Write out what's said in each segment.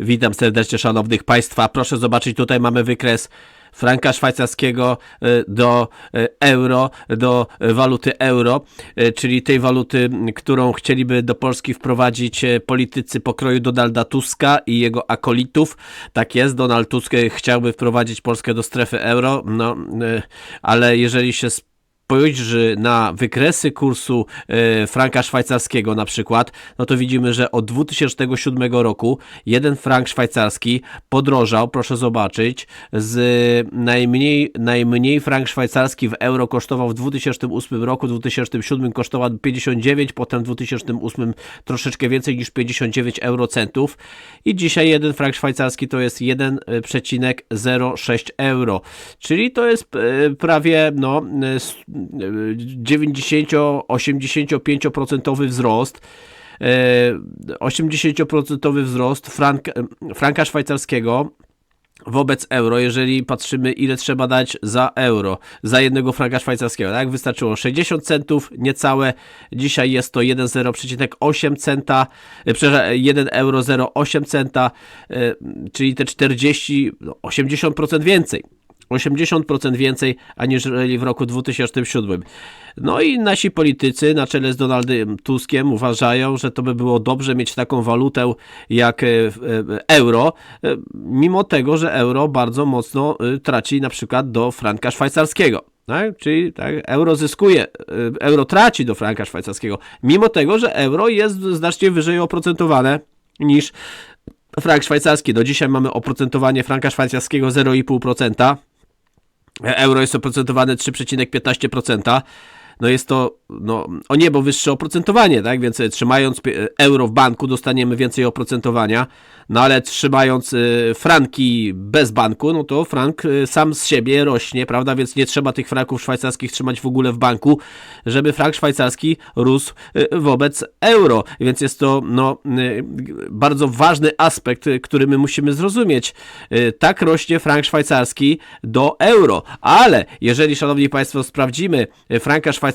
Witam serdecznie szanownych Państwa. Proszę zobaczyć, tutaj mamy wykres franka szwajcarskiego y, do y, euro, do waluty euro, y, czyli tej waluty, którą chcieliby do Polski wprowadzić e, politycy pokroju Donalda Tuska i jego akolitów. Tak jest, Donald Tusk e, chciałby wprowadzić Polskę do strefy euro, no, ale jeżeli się spojrzy na wykresy kursu e, franka szwajcarskiego na przykład, no to widzimy, że od 2007 roku jeden frank szwajcarski podrożał, proszę zobaczyć, z najmniej, najmniej frank szwajcarski w euro kosztował w 2008 roku, w 2007 kosztował 59, potem w 2008 troszeczkę więcej niż 59 eurocentów. I dzisiaj jeden frank szwajcarski to jest 1,06 euro, czyli to jest e, prawie no, e, 90-85% wzrost. E, 80% wzrost frank, franka szwajcarskiego wobec euro, jeżeli patrzymy ile trzeba dać za euro, za jednego franka szwajcarskiego, tak? Wystarczyło 60 centów, niecałe, dzisiaj jest to 1,08 centa, e, przepraszam, 1 euro 0,8 centa, e, czyli te 40, no, 80% więcej. 80% więcej aniżeli w roku 2007. No i nasi politycy na czele z Donaldem Tuskiem uważają, że to by było dobrze mieć taką walutę jak e, e, euro, e, mimo tego, że euro bardzo mocno traci na przykład do franka szwajcarskiego. Tak? Czyli tak, euro zyskuje, euro traci do franka szwajcarskiego, mimo tego, że euro jest znacznie wyżej oprocentowane niż frank szwajcarski. Do dzisiaj mamy oprocentowanie franka szwajcarskiego 0,5%. Euro jest oprocentowane 3,15%. No jest to no, o niebo wyższe oprocentowanie, tak? Więc e, trzymając pie- euro w banku dostaniemy więcej oprocentowania, no ale trzymając e, franki bez banku, no to frank e, sam z siebie rośnie, prawda? Więc nie trzeba tych franków szwajcarskich trzymać w ogóle w banku, żeby frank szwajcarski rósł e, wobec euro. Więc jest to no, e, bardzo ważny aspekt, e, który my musimy zrozumieć. E, Tak rośnie frank szwajcarski do euro, ale jeżeli, szanowni państwo, sprawdzimy e, franka szwajcarskiego,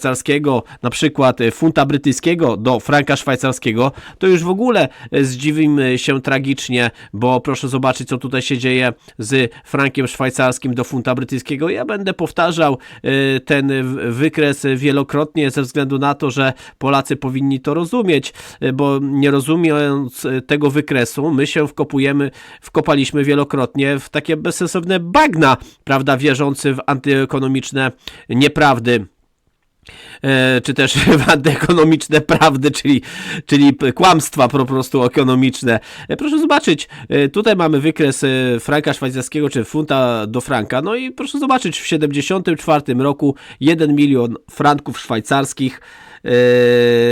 na przykład e, funta brytyjskiego do franka szwajcarskiego, to już w ogóle e, zdziwimy się tragicznie, bo proszę zobaczyć, co tutaj się dzieje z frankiem szwajcarskim do funta brytyjskiego. Ja będę powtarzał e, ten wykres wielokrotnie ze względu na to, że Polacy powinni to rozumieć, bo nie rozumiejąc tego wykresu, my się wkopujemy, wkopaliśmy wielokrotnie w takie bezsensowne bagna, prawda, wierzący w antyekonomiczne nieprawdy czy też antyekonomiczne prawdy, czyli, czyli kłamstwa po prostu ekonomiczne. E, Proszę zobaczyć, e, tutaj mamy wykres e, franka szwajcarskiego, czy funta do franka, no i proszę zobaczyć, w 74 roku 1 milion franków szwajcarskich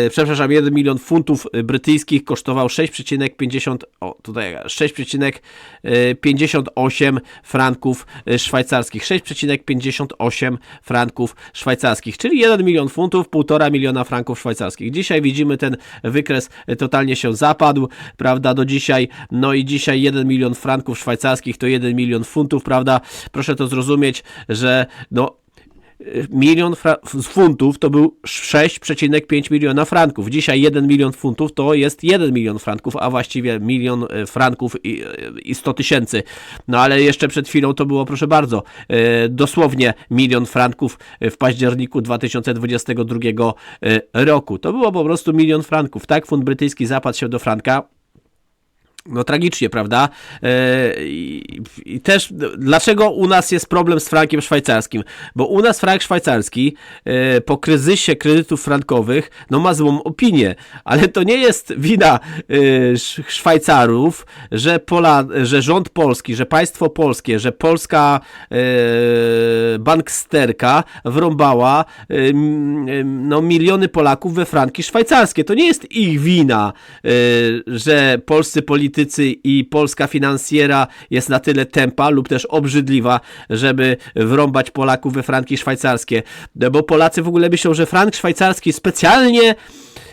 przepraszam, 1 milion funtów brytyjskich kosztował 6,50 o tutaj 6,58 franków szwajcarskich. 6,58 franków szwajcarskich, czyli 1 milion funtów, 1,5 miliona franków szwajcarskich. Dzisiaj widzimy ten wykres y, totalnie się zapadł, prawda, do dzisiaj, no i dzisiaj 1 milion franków szwajcarskich to 1 milion funtów, prawda, proszę to zrozumieć, że no milion funtów to był 6,5 miliona franków. Dzisiaj 1 milion funtów to jest 1 milion franków, a właściwie milion e, franków i, e, i 100 tysięcy. No ale jeszcze przed chwilą to było, proszę bardzo, e, dosłownie milion franków w październiku 2022 e, roku. To było po prostu milion franków. Tak, funt brytyjski zapadł się do franka. No tragicznie, prawda? E, I, też dlaczego u nas jest problem z frankiem szwajcarskim? Bo u nas frank szwajcarski e, po kryzysie kredytów frankowych no ma złą opinię, ale to nie jest wina e, Sz- Szwajcarów, że, Pola, że rząd polski, że państwo polskie, że polska banksterka wrąbała no, miliony Polaków we franki szwajcarskie. To nie jest ich wina, że polscy politycy i polska finansjera jest na tyle tempa lub też obrzydliwa, żeby wrąbać Polaków we franki szwajcarskie. Bo Polacy w ogóle myślą, że frank szwajcarski specjalnie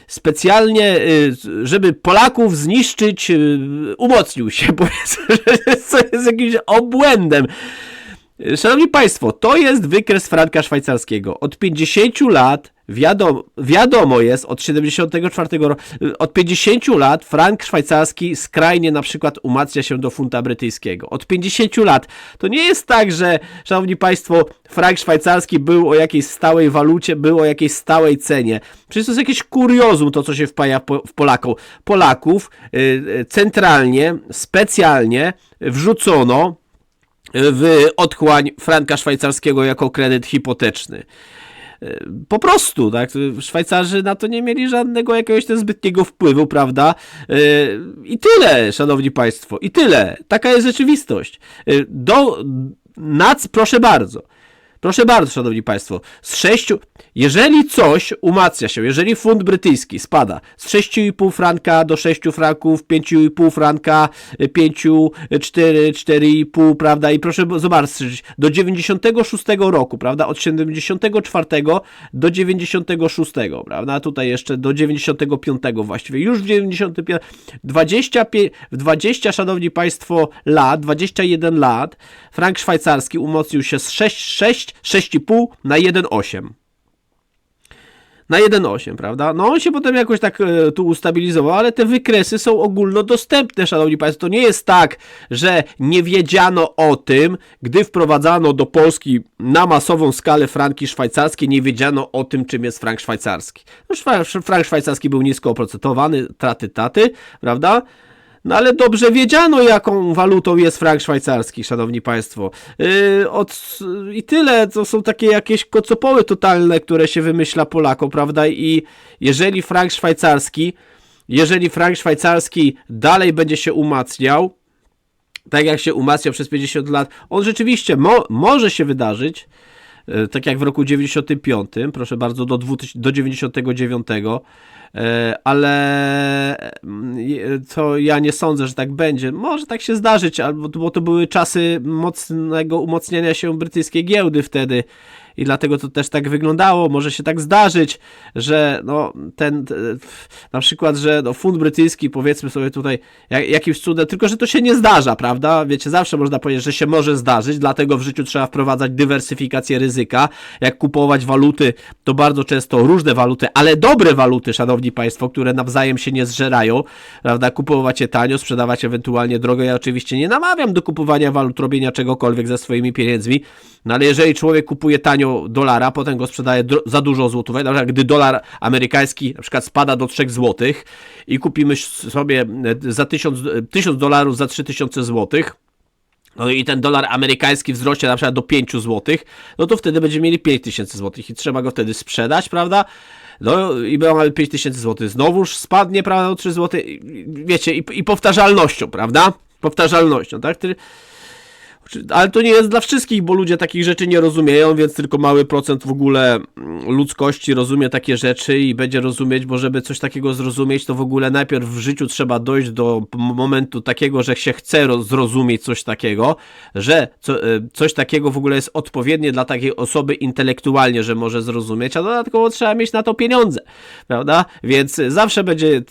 specjalnie, y, żeby Polaków zniszczyć, y, umocnił się, powiedzmy, co jest jakimś obłędem. Szanowni Państwo, to jest wykres franka szwajcarskiego. Od 50 lat Wiadomo, wiadomo jest od 74 roku, od 50 lat frank szwajcarski skrajnie na przykład umacnia się do funta brytyjskiego. Od 50 lat. To nie jest tak, że, szanowni państwo, frank szwajcarski był o jakiejś stałej walucie, był o jakiejś stałej cenie. Przecież to jest jakieś kuriozum to, co się wpaja w Polaków. Polaków y, y, centralnie, specjalnie wrzucono w otchłań franka szwajcarskiego jako kredyt hipoteczny. Po prostu, tak? Szwajcarzy na to nie mieli żadnego jakiegoś tam zbytniego wpływu, prawda? I tyle, szanowni państwo, i tyle. Taka jest rzeczywistość. Do, nac, proszę bardzo. Proszę bardzo, szanowni państwo, z sześciu, jeżeli coś umacnia się, jeżeli fund brytyjski spada z 6,5 franka do 6 franków, 5,5 franka, 5, 4, 4,5, prawda, i proszę zobaczyć, do 96 roku, prawda, od 74 do 96, prawda, tutaj jeszcze do 95 właściwie, już w 95, 25, w 20, szanowni państwo, lat, 21 lat, frank szwajcarski umocnił się z 6, 6 6,5 na 1,8. Na 1,8, prawda? No on się potem jakoś tak e, tu ustabilizował, ale te wykresy są ogólnodostępne, szanowni państwo. To nie jest tak, że nie wiedziano o tym, gdy wprowadzano do Polski na masową skalę franki szwajcarskie, nie wiedziano o tym, czym jest frank szwajcarski. No, frank szwajcarski był nisko oprocentowany, traty taty, prawda? No ale dobrze wiedziano, jaką walutą jest frank szwajcarski, szanowni państwo. Yy, od, I tyle, to są takie jakieś kocopoły totalne, które się wymyśla Polakom, prawda? I jeżeli frank szwajcarski, jeżeli frank szwajcarski dalej będzie się umacniał, tak jak się umacniał przez 50 lat, on rzeczywiście mo może się wydarzyć, yy, tak jak w roku 95, proszę bardzo, do, 2000, do 99, E, ale to mm, ja nie sądzę, że tak będzie. Może tak się zdarzyć, albo, bo to były czasy mocnego umocnienia się brytyjskiej giełdy wtedy i dlatego to też tak wyglądało. Może się tak zdarzyć, że no, ten, na przykład, że no, fund brytyjski, powiedzmy sobie tutaj, jak, jakimś cudem, tylko że to się nie zdarza, prawda? Wiecie, zawsze można powiedzieć, że się może zdarzyć, dlatego w życiu trzeba wprowadzać dywersyfikację ryzyka. Jak kupować waluty, to bardzo często różne waluty, ale dobre waluty, szanowni państwo, które nawzajem się nie zżerają, prawda? Kupować je tanio, sprzedawać ewentualnie drogo. Ja oczywiście nie namawiam do kupowania walut, robienia czegokolwiek ze swoimi pieniędzmi, no ale jeżeli człowiek kupuje tanio dolara, potem go sprzedaje za dużo złotówek, na przykład gdy dolar amerykański na przykład spada do 3 złotych i kupimy sobie e, za 1000, 1000 e, dolarów za 3000 złotych, no i ten dolar amerykański wzrośnie na przykład do 5 zł, no to wtedy będziemy mieli 5000 zł i trzeba go wtedy sprzedać, prawda? No i mamy 5000 zł. Znowuż spadnie, prawda, o 3 zł. Wiecie, i, i powtarzalnością, prawda? Powtarzalnością, tak? Ale to nie jest dla wszystkich, bo ludzie takich rzeczy nie rozumieją, więc tylko mały procent w ogóle mm, ludzkości rozumie takie rzeczy i będzie rozumieć, bo żeby coś takiego zrozumieć, to w ogóle najpierw w życiu trzeba dojść do momentu takiego, że się chce zrozumieć coś takiego, że co, e, coś takiego w ogóle jest odpowiednie dla takiej osoby intelektualnie, że może zrozumieć, a dodatkowo trzeba mieć na to pieniądze, prawda? Więc zawsze będzie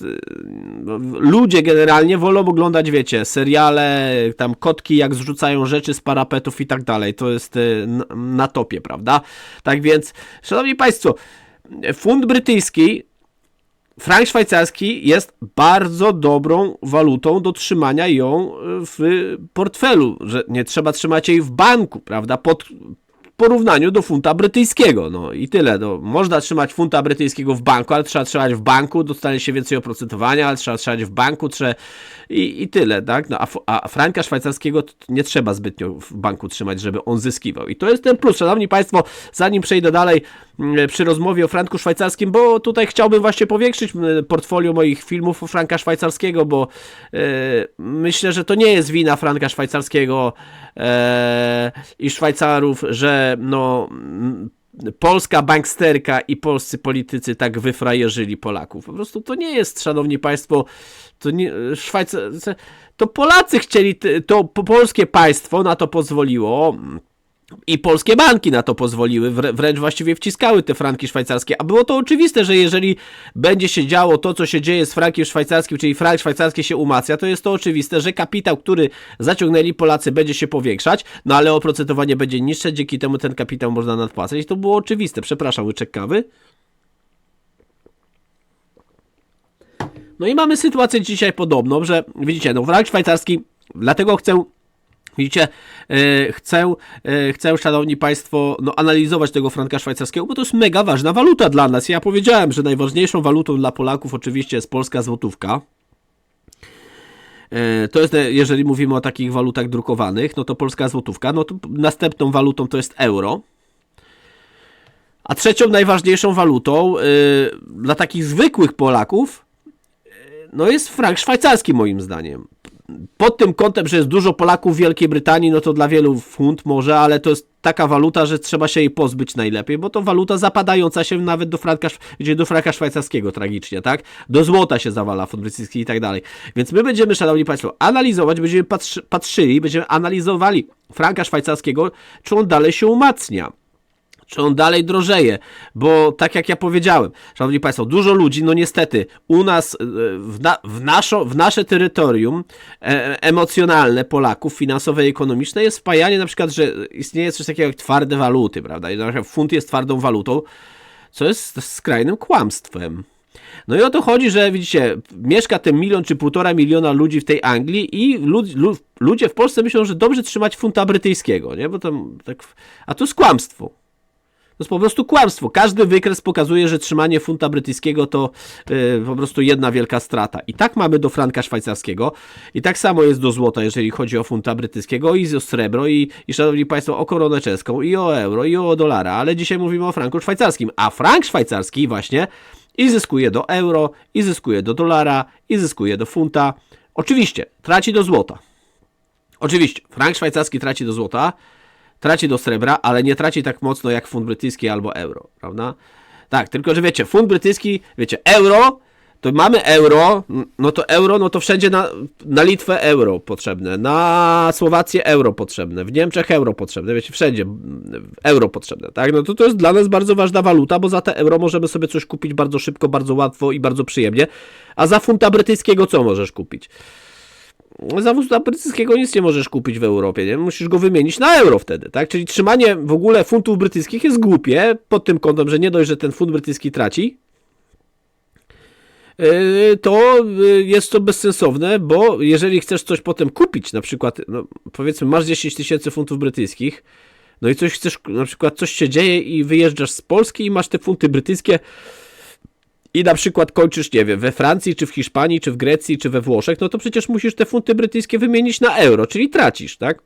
ludzie generalnie wolą oglądać, wiecie, seriale, tam kotki jak zrzucają rzeczy rzeczy z parapetów i tak dalej. To jest y, na topie, prawda? Tak więc, szanowni państwo, fund brytyjski frank szwajcarski jest bardzo dobrą walutą do trzymania ją w portfelu, że nie trzeba trzymać jej w banku, prawda, pod porównaniu do funta brytyjskiego. No i tyle. No, można trzymać funta brytyjskiego w banku, ale trzeba trzymać w banku, dostanie się więcej oprocentowania, ale trzeba trzymać w banku, trzeba... I, i tyle, tak? No, a, a franka szwajcarskiego nie trzeba zbytnio w banku trzymać, żeby on zyskiwał. I to jest ten plus. Szanowni Państwo, zanim przejdę dalej przy rozmowie o franku szwajcarskim, bo tutaj chciałbym właśnie powiększyć mm, portfolio moich filmów o franka szwajcarskiego, bo yy, myślę, że to nie jest wina franka szwajcarskiego yy, i Szwajcarów, że no polska banksterka i polscy politycy tak wyfrajerzyli Polaków. Po prostu to nie jest, szanowni państwo, to nie, to Polacy chcieli, to polskie państwo na to pozwoliło, i polskie banki na to pozwoliły, wręcz właściwie wciskały te franki szwajcarskie. A było to oczywiste, że jeżeli będzie się działo to, co się dzieje z frankiem szwajcarskim, czyli frank szwajcarski się umacnia, to jest to oczywiste, że kapitał, który zaciągnęli Polacy, będzie się powiększać, no ale oprocentowanie będzie niższe, dzięki temu ten kapitał można nadpłacać. I to było oczywiste. Przepraszam, łyczek kawy. No i mamy sytuację dzisiaj podobną, że widzicie, no frank szwajcarski, dlatego chcę Widzicie, e, chcę, e, chcę, szanowni państwo, no, analizować tego franka szwajcarskiego, bo to jest mega ważna waluta dla nas. Ja powiedziałem, że najważniejszą walutą dla Polaków oczywiście jest polska złotówka. E, To jest, jeżeli mówimy o takich walutach drukowanych, no to polska złotówka. No to następną walutą to jest euro. A trzecią najważniejszą walutą dla takich zwykłych Polaków no jest frank szwajcarski moim zdaniem. Pod tym kątem, że jest dużo Polaków w Wielkiej Brytanii, no to dla wielu funt może, ale to jest taka waluta, że trzeba się jej pozbyć najlepiej, bo to waluta zapadająca się nawet do franka, gdzie do franka szwajcarskiego tragicznie, tak? Do złota się zawala fund brytyjski i tak dalej. Więc my będziemy, szanowni państwo, analizować, będziemy patrzy, patrzyli, będziemy analizowali franka szwajcarskiego, czy on dalej się umacnia czy on dalej drożeje, bo tak jak ja powiedziałem, szanowni państwo, dużo ludzi, no niestety, u nas e, w, na, w, naszo, w nasze terytorium e, emocjonalne Polaków, finansowe i ekonomiczne jest wpajanie na przykład, że istnieje coś takiego jak twarde waluty, prawda, i na przykład funt jest twardą walutą, co jest skrajnym kłamstwem. No i o to chodzi, że widzicie, mieszka ten milion czy półtora miliona ludzi w tej Anglii i lud, lu, ludzie w Polsce myślą, że dobrze trzymać funta brytyjskiego, nie? Bo tam tak, a to jest kłamstwo. To jest po prostu kłamstwo. Każdy wykres pokazuje, że trzymanie funta brytyjskiego to yy, po prostu jedna wielka strata. I tak mamy do franka szwajcarskiego. I tak samo jest do złota, jeżeli chodzi o funta brytyjskiego i o srebro i, i szanowni państwo o koronę czeską i o euro i o dolara. Ale dzisiaj mówimy o franku szwajcarskim. A frank szwajcarski właśnie i zyskuje do euro, i zyskuje do dolara, i zyskuje do funta. Oczywiście traci do złota. Oczywiście, frank szwajcarski traci do złota, traci do srebra, ale nie traci tak mocno jak funt brytyjski albo euro, prawda? Tak, tylko że wiecie, funt brytyjski, wiecie, euro, to mamy euro, no to euro, no to wszędzie na, na Litwę euro potrzebne, na Słowację euro potrzebne, w Niemczech euro potrzebne, wiecie, wszędzie euro potrzebne, tak? No to to jest dla nas bardzo ważna waluta, bo za te euro możemy sobie coś kupić bardzo szybko, bardzo łatwo i bardzo przyjemnie, a za funta brytyjskiego co możesz kupić? Za funta brytyjskiego nic nie możesz kupić w Europie, nie? Musisz go wymienić na euro wtedy, tak? Czyli trzymanie w ogóle funtów brytyjskich jest głupie pod tym kątem, że nie dość, że ten funt brytyjski traci, yy, to yy, jest to bezsensowne, bo jeżeli chcesz coś potem kupić, na przykład, no, powiedzmy, masz 10 tysięcy funtów brytyjskich, no i coś chcesz, na przykład coś się dzieje i wyjeżdżasz z Polski i masz te funty brytyjskie i na przykład kończysz, nie wiem, we Francji, czy w Hiszpanii, czy w Grecji, czy we Włoszech, no to przecież musisz te funty brytyjskie wymienić na euro, czyli tracisz, tak?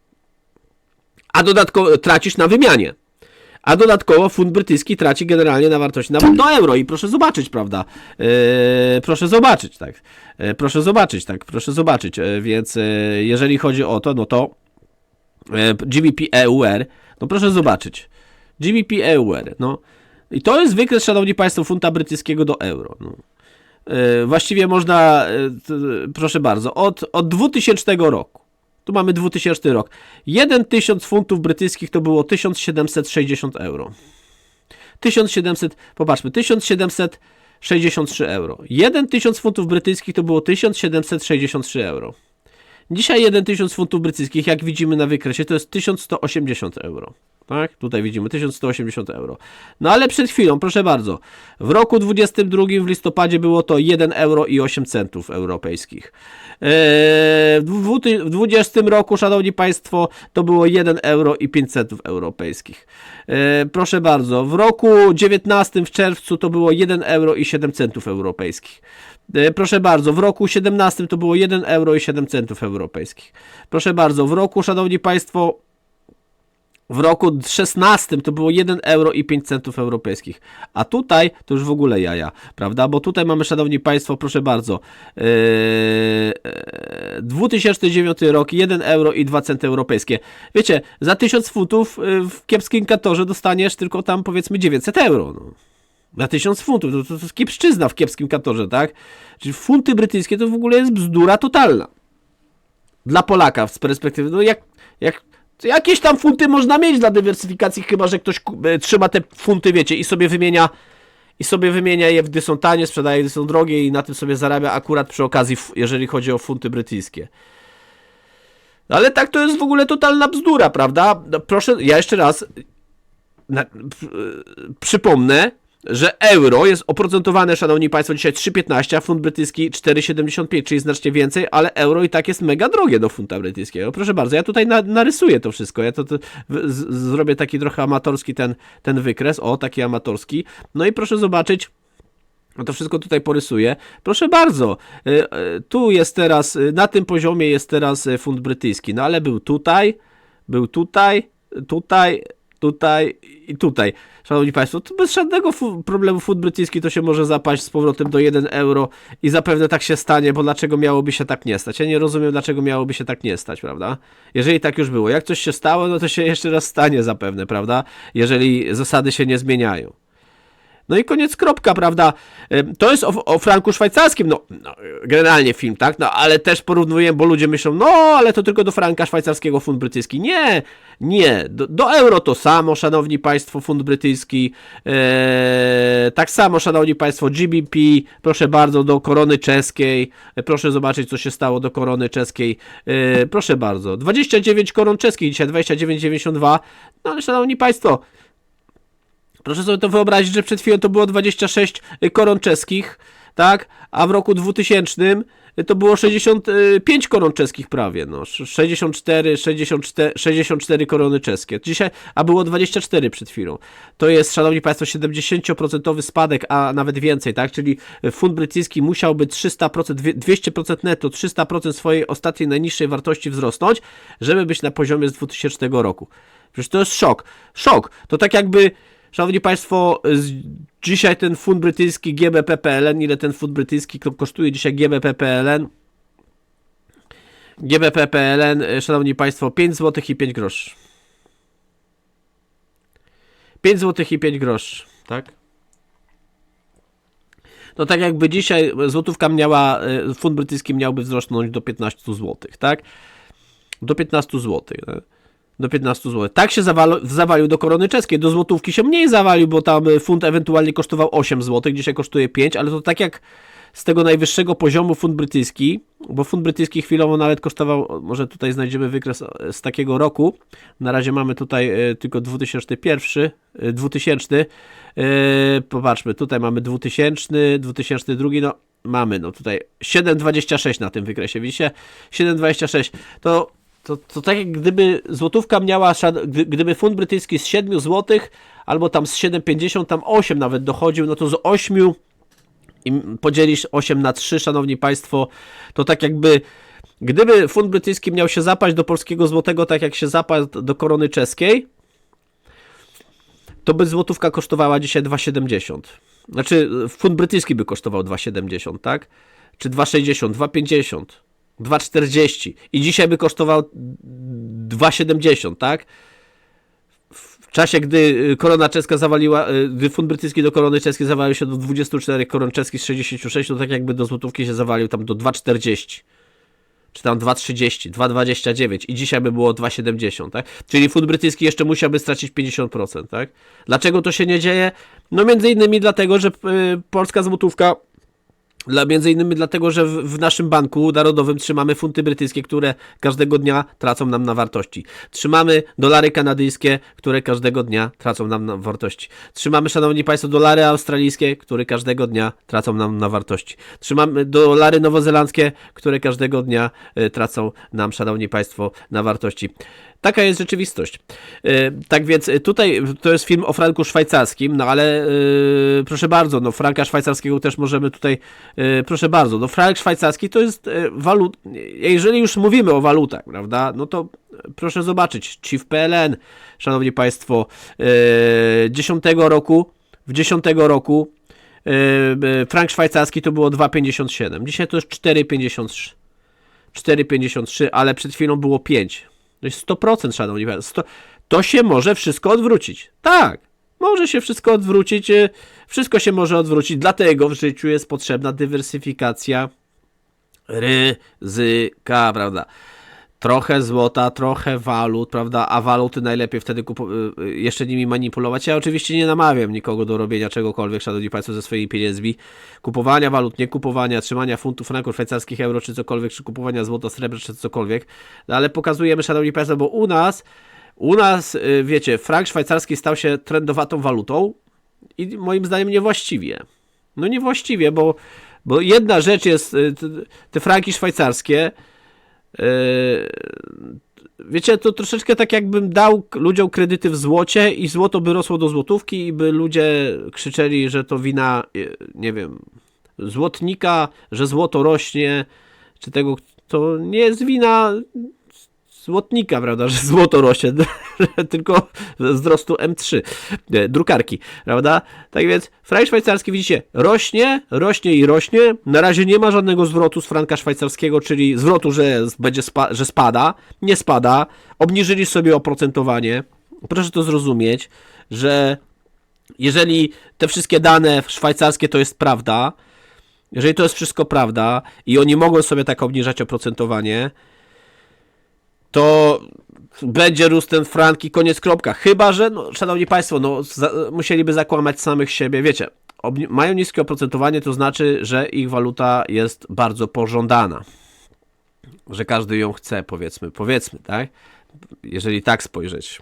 A dodatkowo tracisz na wymianie. A dodatkowo funt brytyjski traci generalnie na wartości nawet do euro i proszę zobaczyć, prawda? Yy, proszę zobaczyć, tak. Yy, proszę zobaczyć, tak. Proszę zobaczyć. Yy, więc yy, jeżeli chodzi o to, no to yy, GBP EUR, no proszę zobaczyć. GBP EUR, no. I to jest wykres, szanowni państwo, funta brytyjskiego do euro. No. Yy, właściwie można, t- proszę bardzo, od, od 2000 roku. Tu mamy 2000 rok. 1000 funtów brytyjskich to było 1760 euro. 1700, popatrzmy, 1763 euro. 1000 funtów brytyjskich to było 1763 euro. Dzisiaj 1000 funtów brytyjskich, jak widzimy na wykresie, to jest 1180 euro. Tak? Tutaj widzimy 1180 euro. No ale przed chwilą, proszę bardzo, w roku 22 w listopadzie było to 1 euro i 8 centów europejskich. Eee, W dwu- w 20 roku, szanowni państwo, to było 1 euro i 5 centów europejskich. Eee, Proszę bardzo, w roku 19 w czerwcu to było 1 euro i 7 centów europejskich. E, Proszę bardzo, w roku 17 to było 1 euro i 7 centów europejskich. Proszę bardzo, w roku, szanowni państwo, w roku 16 to było 1 euro i 5 centów europejskich. A tutaj to już w ogóle jaja, prawda? Bo tutaj mamy, szanowni państwo, proszę bardzo, yy, yy, 2009 rok 1 euro i 2 centy europejskie. Wiecie, za 1000 funtów yy, w kiepskim kantorze dostaniesz tylko tam powiedzmy 900 euro. No. Na 1000 funtów, to, to, to jest kiepszczyzna w kiepskim kantorze, tak? Czyli funty brytyjskie to w ogóle jest bzdura totalna. Dla Polaka z perspektywy, no jak, jak jakieś tam funty można mieć dla dywersyfikacji, chyba że ktoś e, trzyma te funty, wiecie, i sobie wymienia i sobie wymienia je, gdy są tanie, sprzedaje, gdy są drogie i na tym sobie zarabia akurat przy okazji, jeżeli chodzi o funty brytyjskie. Ale tak to jest w ogóle totalna bzdura, prawda? No Proszę, ja jeszcze raz na, p- przypomnę, że euro jest oprocentowane, szanowni państwo, dzisiaj 3,15, a funt brytyjski 4,75, czyli znacznie więcej, ale euro i tak jest mega drogie do funta brytyjskiego. Proszę bardzo, ja tutaj na, narysuję to wszystko, ja to, to z, zrobię taki trochę amatorski ten, ten wykres, o, taki amatorski, no i proszę zobaczyć, no to wszystko tutaj porysuję. Proszę bardzo, y, y, tu jest teraz, y, na tym poziomie jest teraz funt brytyjski, no ale był tutaj, był tutaj, tutaj, tutaj i tutaj. Szanowni Państwo, to bez żadnego problemu funt brytyjski to się może zapaść z powrotem do 1 euro i zapewne tak się stanie, bo dlaczego miałoby się tak nie stać? Ja nie rozumiem, dlaczego miałoby się tak nie stać, prawda? Jeżeli tak już było. Jak coś się stało, no to się jeszcze raz stanie zapewne, prawda? Jeżeli zasady się nie zmieniają. No i koniec, kropka, prawda? To jest o, o franku szwajcarskim, no, no generalnie film, tak? No ale też porównuję, bo ludzie myślą, no ale to tylko do franka szwajcarskiego funt brytyjski. Nie, nie, do, do euro to samo, szanowni państwo, funt brytyjski. Eee, tak samo, szanowni państwo, GBP, proszę bardzo, do korony czeskiej. E, Proszę zobaczyć, co się stało do korony czeskiej. E, proszę bardzo, 29 koron czeskich dzisiaj, 29,92. No ale szanowni państwo, Proszę sobie to wyobrazić, że przed chwilą to było 26 koron czeskich, tak? A w roku 2000 to było 65 koron czeskich prawie, no. 64, 64, 64 korony czeskie. Dzisiaj, a było 24 przed chwilą. To jest, szanowni państwo, 70% spadek, a nawet więcej, tak? Czyli funt brytyjski musiałby 300%, dwie- 200% netto, 300% swojej ostatniej najniższej wartości wzrosnąć, żeby być na poziomie z 2000 roku. Przecież to jest szok. Szok. To tak jakby Szanowni Państwo, dzisiaj ten funt brytyjski GBP PLN, ile ten funt brytyjski ko- kosztuje dzisiaj GBP PLN? GBP PLN, e, Szanowni Państwo, 5 zł i 5 groszy. 5 zł i 5 groszy, tak? No tak jakby dzisiaj złotówka miała, e, funt brytyjski miałby wzrosnąć do 15 zł, tak? Do 15 zł. Tak? Do 15 zł. Tak się zawalo, zawalił do korony czeskiej. Do złotówki się mniej zawalił, bo tam y, funt ewentualnie kosztował 8 zł, dzisiaj kosztuje 5, ale to tak jak z tego najwyższego poziomu funt brytyjski, bo funt brytyjski chwilowo nawet kosztował, może tutaj znajdziemy wykres e, z takiego roku. Na razie mamy tutaj e, tylko 2001, e, 2000. E, Popatrzmy, tutaj mamy 2000, 2002, no mamy, no tutaj 7,26 na tym wykresie, widzicie? 7,26 to to, to tak jak gdyby złotówka miała, gdyby funt brytyjski z 7 zł, albo tam z 7,50, tam 8 nawet dochodził, no to z 8 i podzielisz 8 na 3, szanowni państwo, to tak jakby gdyby funt brytyjski miał się zapaść do polskiego złotego, tak jak się zapadł do korony czeskiej, to by złotówka kosztowała dzisiaj 2,70. Znaczy, funt brytyjski by kosztował 2,70, tak? Czy 2,60, 2,50. 2,40 i dzisiaj by kosztował 2,70, tak? W czasie, gdy y, korona czeska zawaliła, gdy funt brytyjski do korony czeskiej zawalił się do 24 koron czeskich z 66, to tak jakby do złotówki się zawalił tam do 2,40 czy tam 2,30, 2,29 i dzisiaj by było 2,70, tak? Czyli funt brytyjski jeszcze musiałby stracić 50%, tak? Dlaczego to się nie dzieje? No między innymi dlatego, że y, polska złotówka dla, między innymi dlatego, że w, w naszym banku narodowym trzymamy funty brytyjskie, które każdego dnia tracą nam na wartości. Trzymamy dolary kanadyjskie, które każdego dnia tracą nam na wartości. Trzymamy, szanowni państwo, dolary australijskie, które każdego dnia tracą nam na wartości. Trzymamy dolary nowozelandzkie, które każdego dnia e, tracą nam, szanowni państwo, na wartości. Taka jest rzeczywistość. E, Tak więc e, tutaj to jest film o franku szwajcarskim, no ale e, proszę bardzo, no franka szwajcarskiego też możemy tutaj, e, proszę bardzo, no frank szwajcarski to jest e, walut, jeżeli już mówimy o walutach, prawda, no to proszę zobaczyć, CIF PLN, szanowni państwo, e, 10 roku, w 10 roku e, e, frank szwajcarski to było 2,57, dzisiaj to jest 4,53. 4,53, ale przed chwilą było 5. To jest 100%, szanowni państwo. 100, to się może wszystko odwrócić. Tak, może się wszystko odwrócić. e, Wszystko się może odwrócić, dlatego w życiu jest potrzebna dywersyfikacja ryzyka, prawda? Trochę złota, trochę walut, prawda? A waluty najlepiej wtedy y, y, jeszcze nimi manipulować. Ja oczywiście nie namawiam nikogo do robienia czegokolwiek, szanowni państwo, ze swoimi pieniędzmi. Kupowania walut, nie kupowania, trzymania funtów, franków szwajcarskich, euro czy cokolwiek, czy kupowania złota, srebra czy cokolwiek. No, ale pokazujemy, szanowni państwo, bo u nas, u nas, y, wiecie, frank szwajcarski stał się trendowatą walutą, I moim zdaniem niewłaściwie. No niewłaściwie, bo, bo jedna rzecz jest te franki szwajcarskie. Y, Wiecie, to troszeczkę tak jakbym dał ludziom kredyty w złocie i złoto by rosło do złotówki i by ludzie krzyczeli, że to wina, y, nie wiem, złotnika, że złoto rośnie, czy tego, to nie jest wina złotnika, prawda, że złoto rośnie, tylko wzrostu M3, e, drukarki, prawda? Tak więc frank szwajcarski, widzicie, rośnie, rośnie i rośnie. Na razie nie ma żadnego zwrotu z franka szwajcarskiego, czyli zwrotu, że będzie spa- że spada. Nie spada. Obniżyli sobie oprocentowanie. Proszę to zrozumieć, że jeżeli te wszystkie dane szwajcarskie to jest prawda, jeżeli to jest wszystko prawda i oni mogą sobie tak obniżać oprocentowanie, to będzie rósł ten frank i koniec kropka. Chyba, że, no, szanowni państwo, no, za, musieliby zakłamać samych siebie. Wiecie, mają niskie oprocentowanie, to znaczy, że ich waluta jest bardzo pożądana. Że każdy ją chce, powiedzmy, powiedzmy, tak? Jeżeli tak spojrzeć.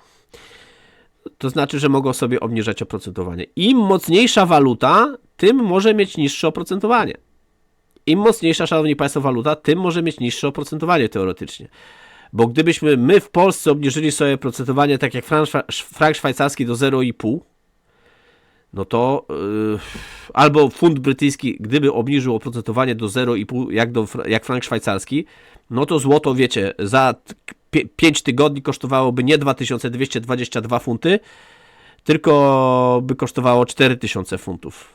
To znaczy, że mogą sobie obniżać oprocentowanie. Im mocniejsza waluta, tym może mieć niższe oprocentowanie. Im mocniejsza, szanowni państwo, waluta, tym może mieć niższe oprocentowanie teoretycznie. Bo gdybyśmy my w Polsce obniżyli sobie procentowanie tak jak frank, frank szwajcarski do 0,5, no to yy, albo funt brytyjski, gdyby obniżył oprocentowanie do 0,5 jak, do, jak frank szwajcarski, no to złoto, wiecie, za 5 tygodni kosztowałoby nie 2222 funty, tylko by kosztowało 4000 funtów.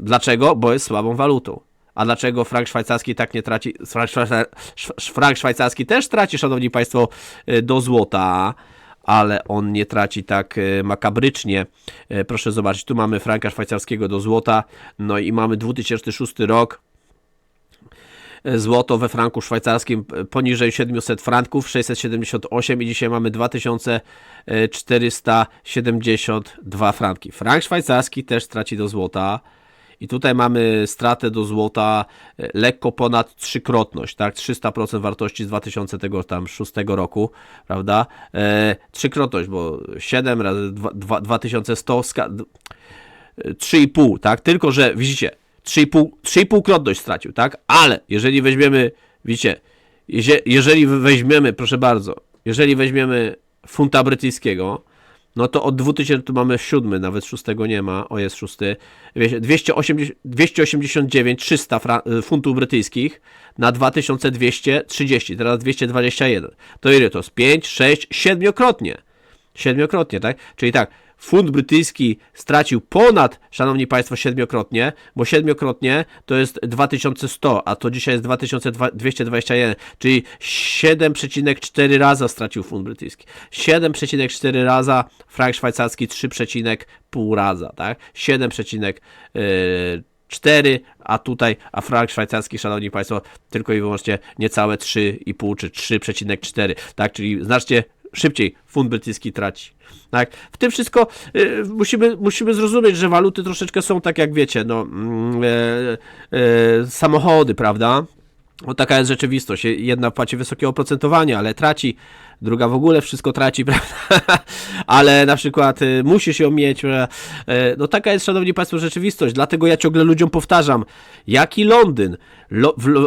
Dlaczego? Bo jest słabą walutą. A dlaczego frank szwajcarski tak nie traci? Frank, frank szwajcarski też traci, szanowni państwo, y, do złota, ale on nie traci tak y, makabrycznie. Y, Proszę zobaczyć, tu mamy franka szwajcarskiego do złota, no i mamy 2006 rok. Złoto we franku szwajcarskim poniżej 700 franków, 678 i dzisiaj mamy 2472 franki. Frank szwajcarski też traci do złota. I tutaj mamy stratę do złota e, lekko ponad trzykrotność, tak? 300% wartości z 2006 roku, prawda? E, trzykrotność, bo 7 razy dwa- dwa- 2100, ska- d- e, 3,5, tak? Tylko, że widzicie, 3,5 3,5 krotność stracił, tak? Ale jeżeli weźmiemy, widzicie, jeżeli weźmiemy, proszę bardzo, jeżeli weźmiemy funta brytyjskiego, no to od 2000 tu mamy siódmy, nawet szóstego nie ma, o jest szósty, wiecie, 280, 289, 300 fra, y, funtów brytyjskich na 2230, teraz 221. To ile to jest? 5, 6, siedmiokrotnie. Siedmiokrotnie, tak? Czyli tak, funt brytyjski stracił ponad, szanowni państwo, siedmiokrotnie, bo siedmiokrotnie to jest 2100, a to dzisiaj jest 2221, czyli 7,4 raza stracił funt brytyjski. 7,4 raza, frank szwajcarski 3,5 raza, tak? 7,4 a tutaj, a frank szwajcarski, szanowni państwo, tylko i wyłącznie niecałe 3,5 czy 3,4, tak? Czyli znacznie szybciej funt brytyjski traci. Tak? W tym wszystko y, musimy, musimy zrozumieć, że waluty troszeczkę są tak jak wiecie, no, e, e, samochody, prawda? No taka jest rzeczywistość. Jedna płaci wysokie oprocentowanie, ale traci, druga w ogóle wszystko traci, prawda? ale na przykład y, musisz ją mieć. e, No taka jest, szanowni państwo, rzeczywistość. Dlatego ja ciągle ludziom powtarzam, jaki Londyn,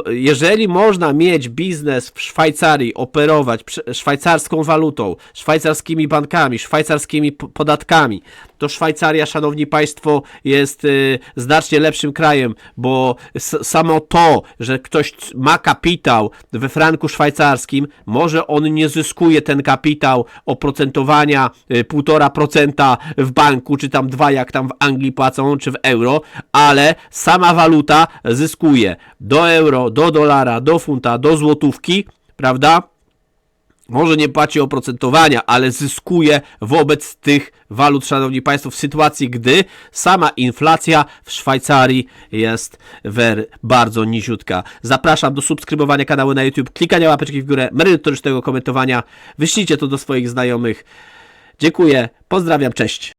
jeżeli można mieć biznes w Szwajcarii, operować szwajcarską walutą, szwajcarskimi bankami, szwajcarskimi podatkami, to Szwajcaria, szanowni państwo, jest y, znacznie lepszym krajem, bo samo to, że ktoś ma kapitał we franku szwajcarskim, może on nie zyskuje ten kapitał oprocentowania y, 1,5% w banku, czy tam dwa jak tam w Anglii płacą, czy w euro, ale sama waluta zyskuje do euro, do dolara, do funta, do złotówki, prawda? może nie płaci oprocentowania, ale zyskuje wobec tych walut, szanowni państwo, w sytuacji, gdy sama inflacja w Szwajcarii jest wer bardzo niziutka. Zapraszam do subskrybowania kanału na YouTube, klikania łapeczki w górę, merytorycznego komentowania, wyślijcie to do swoich znajomych. Dziękuję, pozdrawiam, cześć.